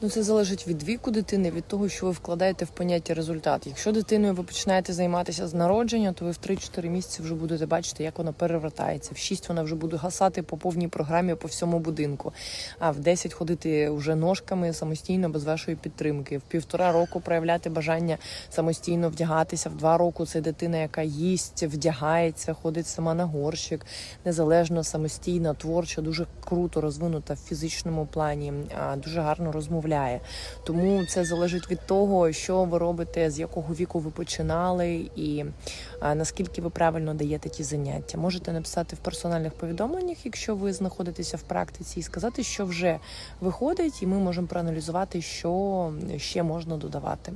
Ну, це залежить від віку дитини, від того, що ви вкладаєте в поняття результат. Якщо дитиною ви починаєте займатися з народження, то ви в 3-4 місяці вже будете бачити, як вона перевертається. В 6 вона вже буде гасати по повній програмі по всьому будинку. А в 10 ходити вже ножками самостійно без вашої підтримки. В півтора року проявляти бажання самостійно вдягатися. В два року це дитина, яка їсть, вдягається, ходить сама на горщик, незалежно, самостійна, творча, дуже круто розвинута в фізичному плані, дуже гарно розмовляє. Тому це залежить від того, що ви робите, з якого віку ви починали, і наскільки ви правильно даєте ті заняття. Можете написати в персональних повідомленнях, якщо ви знаходитеся в практиці, і сказати, що вже виходить, і ми можемо проаналізувати, що ще можна додавати.